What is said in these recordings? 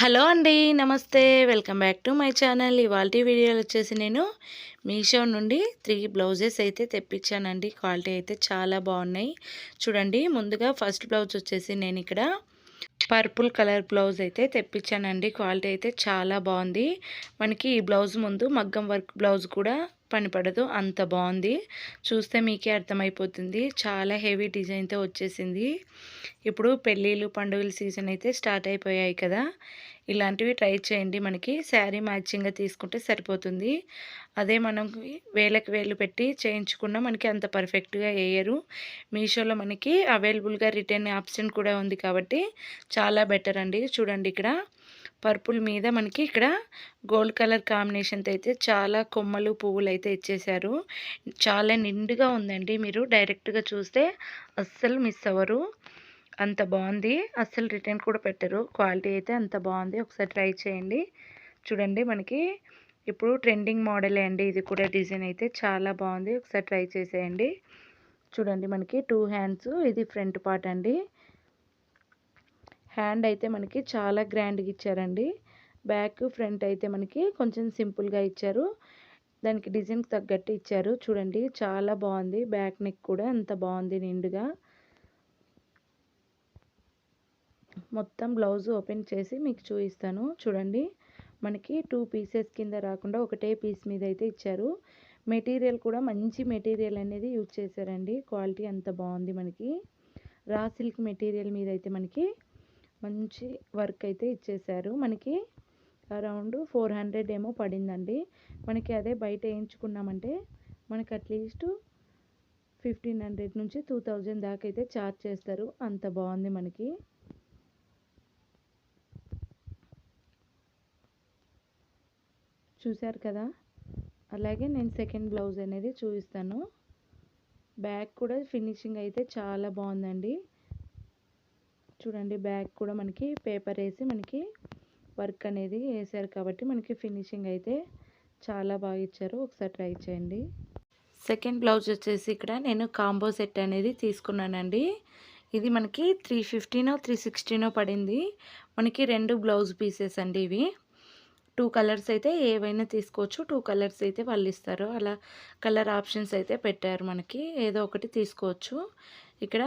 Hello అండి నమస్తే. Welcome back to my channel. ఇవాళ వీడియోలు వచ్చేసి నేను మీషో నుండి త్రీ బ్లౌజెస్ అయితే తెప్పించానండి. క్వాలిటీ అయితే చాలా బాగున్నాయి. చూడండి ముందుగా ఫస్ట్ బ్లౌజ్ వచ్చేసి నేను ఇక్కడ పర్పుల్ కలర్ బ్లౌజ్ అయితే తెప్పించానండి. క్వాలిటీ అయితే చాలా బాగుంది. మనకి ఈ బ్లౌజ్ ముందు మగ్గం వర్క్ బ్లౌజ్ కూడా పనిపడదు అంత బాగుంది చూస్తే మీకే అర్థమైపోతుంది. చాలా హెవీ డిజైన్తో వచ్చేసింది. ఇప్పుడు పెళ్ళిళ్ళు పండుగల సీజన్ అయితే స్టార్ట్ అయిపోయాయి కదా. ఇలాంటివి ట్రై చేయండి మనకి. శారీ మ్యాచింగ్గా తీసుకుంటే సరిపోతుంది. అదే మనం వేలకు వేలు పెట్టి చేయించుకున్న మనకి అంత పర్ఫెక్ట్గా వేయరు. మీషోలో మనకి అవైలబుల్గా రిటర్న్ ఆప్షన్ కూడా ఉంది కాబట్టి చాలా బెటర్ అండి. చూడండి ఇక్కడ. పర్పుల్ మీద మనకి ఇక్కడ గోల్డ్ కలర్ కాంబినేషన్తో అయితే చాలా కొమ్మలు పువ్వులు అయితే ఇచ్చేసారు చాలా నిండుగా ఉందండి. మీరు డైరెక్ట్గా చూస్తే అస్సలు మిస్ అవ్వరు. అంత బాగుంది. అస్సలు రిటర్న్ కూడా పెట్టరు. క్వాలిటీ అయితే అంత బాగుంది. ఒకసారి ట్రై చేయండి. చూడండి మనకి ఇప్పుడు ట్రెండింగ్ మోడలే అండి. ఇది కూడా డిజైన్ అయితే చాలా బాగుంది. ఒకసారి ట్రై చేసేయండి. చూడండి మనకి టూ హ్యాండ్స్. ఇది ఫ్రంట్ పార్ట్ అండి. హ్యాండ్ అయితే మనకి చాలా గ్రాండ్గా ఇచ్చారండి. బ్యాక్ ఫ్రంట్ అయితే మనకి కొంచెం సింపుల్గా ఇచ్చారు. దానికి డిజైన్కి తగ్గట్టు ఇచ్చారు. చూడండి చాలా బాగుంది. బ్యాక్ నెక్ కూడా అంత బాగుంది నిండుగా. మొత్తం బ్లౌజ్ ఓపెన్ చేసి మీకు చూపిస్తాను. చూడండి మనకి టూ పీసెస్ కింద రాకుండా ఒకటే పీస్ మీద అయితే ఇచ్చారు. మెటీరియల్ కూడా మంచి మెటీరియల్ అనేది యూజ్ చేశారండి. క్వాలిటీ అంత బాగుంది మనకి. రా సిల్క్ మెటీరియల్ మీద అయితే మనకి మంచి వర్క్ అయితే ఇచ్చేసారు. మనకి అరౌండ్ ఫోర్ హండ్రెడ్ ఏమో పడిందండి. మనకి అదే బయట వేయించుకున్నామంటే మనకి అట్లీస్ట్ ఫిఫ్టీన్ హండ్రెడ్ నుంచి టూ థౌజండ్ దాకా అయితే ఛార్జ్ చేస్తారు. అంత బాగుంది మనకి. చూశారు కదా? అలాగే నేను సెకండ్ బ్లౌజ్ అనేది చూపిస్తాను. బ్యాక్ కూడా ఫినిషింగ్ అయితే చాలా బాగుందండి. చూడండి బ్యాక్ కూడా మనకి పేపర్ వేసి మనకి వర్క్ అనేది వేశారు కాబట్టి మనకి ఫినిషింగ్ అయితే చాలా బాగా ఇచ్చారు. ఒకసారి ట్రై చేయండి. సెకండ్ బ్లౌజ్ వచ్చేసి ఇక్కడ నేను కాంబో సెట్ అనేది తీసుకున్నానండి. ఇది మనకి త్రీ ఫిఫ్టీనో త్రీ సిక్స్టీనో పడింది. మనకి రెండు బ్లౌజ్ పీసెస్ అండి ఇవి. టూ కలర్స్ అయితే ఏవైనా తీసుకోవచ్చు. టూ కలర్స్ అయితే వాళ్ళు ఇస్తారు. అలా కలర్ ఆప్షన్స్ అయితే పెట్టారు మనకి. ఏదో ఒకటి తీసుకోవచ్చు. ఇక్కడ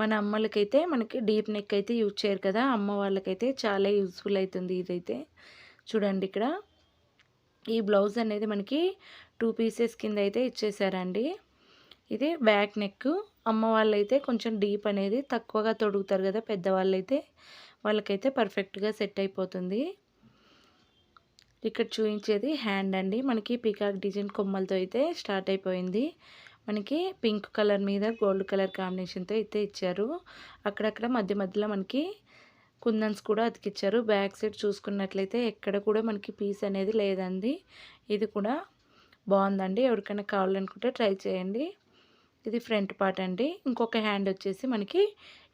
మన అమ్మలకైతే మనకి డీప్ నెక్ అయితే యూజ్ చేయరు కదా అమ్మ వాళ్ళకైతే చాలా యూజ్ఫుల్ అవుతుంది ఇదైతే. చూడండి ఇక్కడ. ఈ బ్లౌజ్ అనేది మనకి టూ పీసెస్ కింద అయితే ఇచ్చేసారండి. ఇది బ్యాక్ నెక్ అమ్మ వాళ్ళైతే కొంచెం డీప్ అనేది తక్కువగా తొడుగుతారు కదా పెద్దవాళ్ళైతే వాళ్ళకైతే పర్ఫెక్ట్గా సెట్ అయిపోతుంది. ఇక్కడ చూపించేది హ్యాండ్ అండి. మనకి పీకాక్ డిజైన్ కొమ్మలతో అయితే స్టార్ట్ అయిపోయింది. మనకి పింక్ కలర్ మీద గోల్డ్ కలర్ కాంబినేషన్తో అయితే ఇచ్చారు. అక్కడక్కడ మధ్య మధ్యలో మనకి కుందన్స్ కూడా అతికిచ్చారు. బ్యాక్ సైడ్ చూసుకున్నట్లయితే ఎక్కడ కూడా మనకి పీస్ అనేది లేదండి. ఇది కూడా బాగుందండి. ఎవరికైనా కావాలనుకుంటే ట్రై చేయండి. ఇది ఫ్రంట్ పార్ట్ అండి. ఇంకొక హ్యాండ్ వచ్చేసి మనకి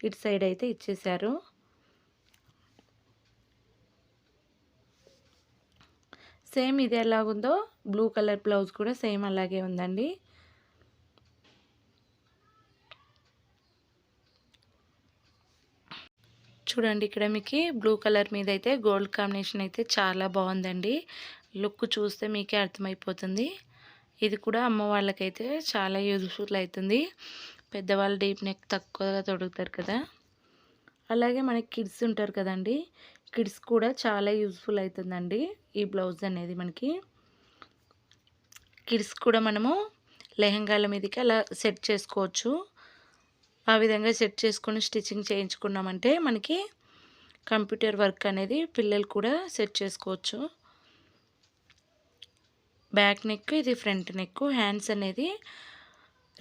ఇటు సైడ్ అయితే ఇచ్చేసారు సేమ్ ఇది ఎలాగుందో బ్లూ కలర్ బ్లౌజ్ కూడా సేమ్ అలాగే ఉందండి. చూడండి ఇక్కడ మీకు బ్లూ కలర్ మీద అయితే గోల్డ్ కాంబినేషన్ అయితే చాలా బాగుందండి లుక్ చూస్తే మీకే అర్థమైపోతుంది. ఇది కూడా అమ్మ వాళ్ళకైతే చాలా యూజ్ఫుల్ అవుతుంది పెద్దవాళ్ళు డీప్ నెక్ తక్కువగా తొడుగుతారు కదా. అలాగే మనకి కిడ్స్ ఉంటారు కదండి కిడ్స్ కూడా చాలా యూజ్ఫుల్ అవుతుందండి ఈ బ్లౌజ్ అనేది మనకి. కిడ్స్ కూడా మనము లెహంగాల మీదకి అలా సెట్ చేసుకోవచ్చు. ఆ విధంగా సెట్ చేసుకొని స్టిచ్చింగ్ చేయించుకున్నామంటే మనకి కంప్యూటర్ వర్క్ అనేది పిల్లలు కూడా సెట్ చేసుకోవచ్చు. బ్యాక్ నెక్ ఇది ఫ్రంట్ నెక్ హ్యాండ్స్ అనేది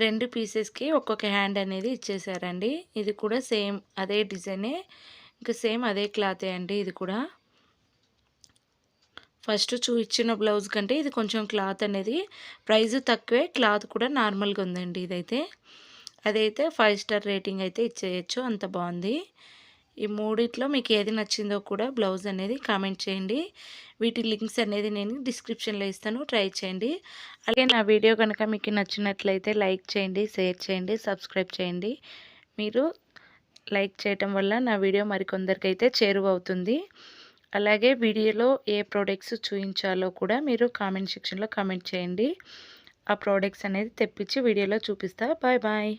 రెండు పీసెస్కి ఒక్కొక్క హ్యాండ్ అనేది ఇచ్చేసారండి. ఇది కూడా సేమ్ అదే డిజైనే ఇంకా సేమ్ అదే క్లాతే అండి ఇది కూడా. ఫస్ట్ చూపించిన బ్లౌజ్ కంటే ఇది కొంచెం క్లాత్ అనేది ప్రైస్ తక్కువే క్లాత్ కూడా నార్మల్గా ఉందండి ఇదైతే. అదైతే ఫైవ్ స్టార్ రేటింగ్ అయితే ఇచ్చేయచ్చు. అంత బాగుంది. ఈ మూడిట్లో మీకు ఏది నచ్చిందో కూడా బ్లౌజ్ అనేది కామెంట్ చేయండి. వీటి లింక్స్ అనేది నేను డిస్క్రిప్షన్లో ఇస్తాను. ట్రై చేయండి. అలాగే నా వీడియో కనుక మీకు నచ్చినట్లయితే లైక్ చేయండి షేర్ చేయండి సబ్స్క్రైబ్ చేయండి. మీరు లైక్ చేయటం వల్ల నా వీడియో మరికొందరికైతే చేరువవుతుంది. అలాగే వీడియోలో ఏ ప్రోడక్ట్స్ చూపించాలో కూడా మీరు కామెంట్ సెక్షన్లో కామెంట్ చేయండి. ఆ ప్రోడక్ట్స్ అనేది తెప్పించి వీడియోలో చూపిస్తా. Bye bye